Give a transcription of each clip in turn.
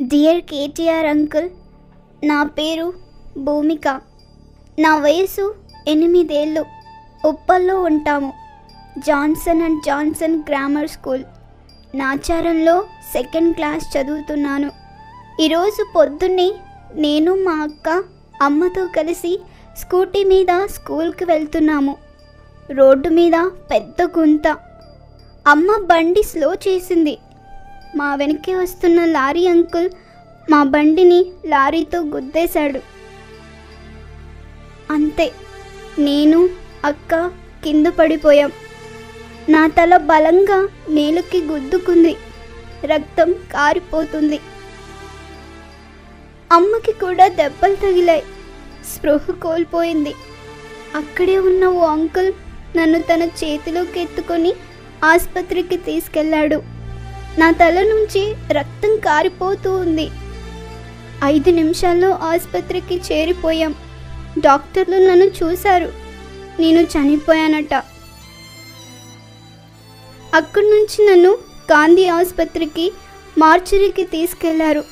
Dear KTR uncle నా పేరు భూమిక. నా వయసు ఎనిమిదేళ్ళు. ఉప్పల్లో ఉంటాము. Johnson and Johnson grammar school. నాచారంలో second class చదువుతున్నాను. ఈరోజు పొద్దున్నే నేను మా అక్క అమ్మతో కలిసి స్కూటీ మీద స్కూల్కి వెళ్తున్నాము. రోడ్డు మీద పెద్ద గుంత. అమ్మ బండి స్లో చేసింది. మా వెనక్కి వస్తున్న లారీ అంకుల్ మా బండిని లారీతో గుద్దేశాడు. అంతే నేను అక్క కింద పడిపోయాం. నా తల బలంగా నేలకి గుద్దుకుంది. రక్తం కారిపోతుంది. అమ్మకి కూడా దెబ్బలు తగిలాయి. స్పృహ కోల్పోయింది. అక్కడే ఉన్న ఓ అంకుల్ నన్ను తన చేతిలోకి ఎత్తుకొని ఆసుపత్రికి తీసుకెళ్ళాడు. నా తల నుంచి రక్తం కారిపోతూ ఉంది. ఐదు నిమిషాల్లో ఆసుపత్రికి చేరిపోయాం. డాక్టర్లు నన్ను చూశారు. నేను చనిపోయానట. అక్కడి నుంచి నన్ను గాంధీ ఆసుపత్రికి మార్చరీకి తీసుకెళ్ళారు.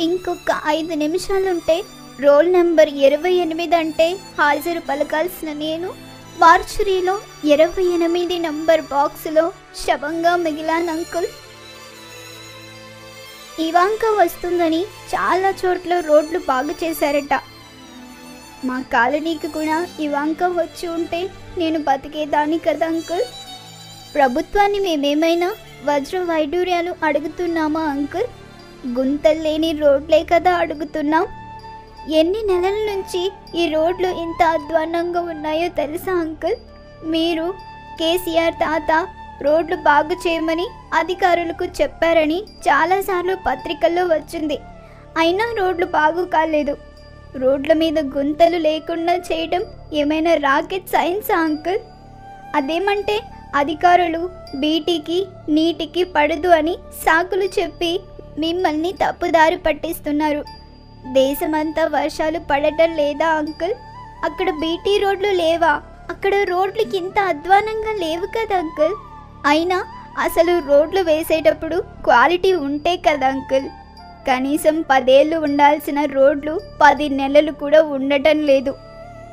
ఇంకొక ఐదు నిమిషాలుంటే రోల్ నెంబర్ ఇరవై ఎనిమిది అంటే హాజరు పలకాల్సిన నేను మార్చురీలో ఇరవై ఎనిమిది నంబర్ బాక్సులో శవంగా మిగిలాను అంకుల్. ఇవాంక వస్తుందని చాలా చోట్ల రోడ్లు బాగు చేశారట. మా కాలనీకి కూడా ఇవాంక వచ్చి ఉంటే నేను బతికేదాన్ని కదా అంకుల్? ప్రభుత్వాన్ని మేమేమైనా వజ్ర వైడూర్యాలు అడుగుతున్నామా అంకుల్? గుంతలు లేని రోడ్లే కదా అడుగుతున్నాం. ఎన్ని నెలల నుంచి ఈ రోడ్లు ఇంత అధ్వాన్నంగా ఉన్నాయో తెలుసా అంకుల్? మీరు కేసీఆర్ తాత రోడ్లు బాగు చేయమని అధికారులకు చెప్పారని చాలాసార్లు పత్రికల్లో వచ్చింది. అయినా రోడ్లు బాగు కాలేదు. రోడ్ల మీద గుంతలు లేకుండా చేయడం ఏమైనా రాకెట్ సైన్సా అంకుల్? అదేమంటే అధికారులు బీటీకి నీటికి పడదు అని సాకులు చెప్పి మిమ్మల్ని తప్పుదారి పట్టిస్తున్నారు. దేశమంతా వర్షాలు పడటం లేదా అంకుల్? అక్కడ బీటీ రోడ్లు లేవా? అక్కడ రోడ్లకి ఇంత అధ్వానంగా లేవు కదా అంకుల్? అయినా అసలు రోడ్లు వేసేటప్పుడు క్వాలిటీ ఉంటే కదా అంకుల్? కనీసం పదేళ్ళు ఉండాల్సిన రోడ్లు పది నెలలు కూడా ఉండటం లేదు.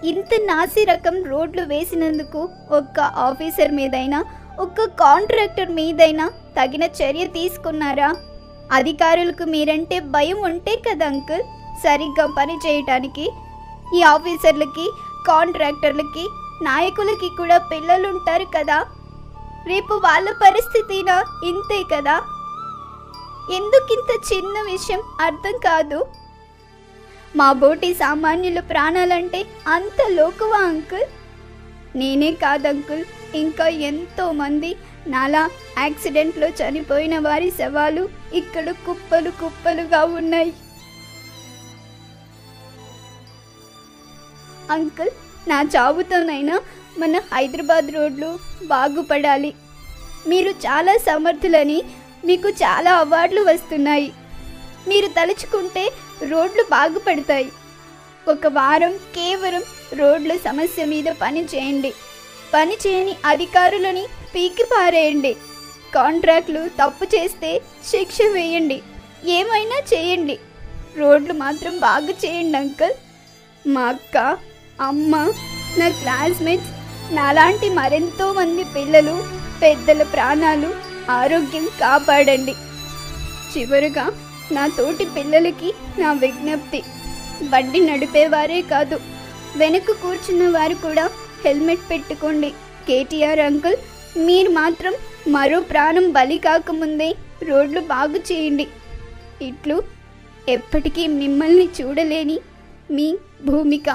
ఇంత నాసి రకం రోడ్లు వేసినందుకు ఒక్క ఆఫీసర్ మీదైనా ఒక్క కాంట్రాక్టర్ మీదైనా తగిన చర్య తీసుకున్నారా? అధికారులకు మీరంటే భయం ఉంటే కదా అంకుల్? సరిగ్గా పని చేయటానికి ఈ ఆఫీసర్లకి కాంట్రాక్టర్లకి నాయకులకి కూడా పిల్లలు ఉంటారు కదా. రేపు వాళ్ళ పరిస్థితినా? ఇంతే కదా. ఎందుకింత చిన్న విషయం అర్థం కాదు. మా బోటి సామాన్యుల ప్రాణాలంటే అంత లోకువా అంకుల్? నేనే కాదు అంకుల్. ఇంకా ఎంతో మంది నాలా యాక్సిడెంట్లో చనిపోయిన వారి శవాలు ఇక్కడ కుప్పలు కుప్పలుగా ఉన్నాయి. అంకుల్ నా జాబుతోనైనా మన హైదరాబాద్ రోడ్లు బాగుపడాలి. మీరు చాలా సమర్థులని మీకు చాలా అవార్డులు వస్తున్నాయి. మీరు తలుచుకుంటే రోడ్లు బాగుపడతాయి. ఒక వారం కేవలం రోడ్ల సమస్య మీద పని చేయండి. పని చేయని అధికారులని పీకి పారేయండి. కాంట్రాక్ట్లు తప్పు చేస్తే శిక్ష వేయండి. ఏమైనా చేయండి. రోడ్లు మాత్రం బాగు చేయండి అంకల్. మా అక్క అమ్మ నా క్లాస్మేట్స్ నాలాంటి మరెంతో మంది పిల్లలు పెద్దల ప్రాణాలు ఆరోగ్యం కాపాడండి. చివరిగా నా తోటి పిల్లలకి నా విజ్ఞప్తి. బండి నడిపేవారే కాదు వెనక కూర్చున్న వారు కూడా హెల్మెట్ పెట్టుకోండి. కేటీఆర్ అంకుల్ మీరు మాత్రం మరో ప్రాణం బలి కాకముందే రోడ్లు బాగు చేయండి. ఇట్లు ఎప్పటికీ మిమ్మల్ని చూడలేని మీ భూమిక.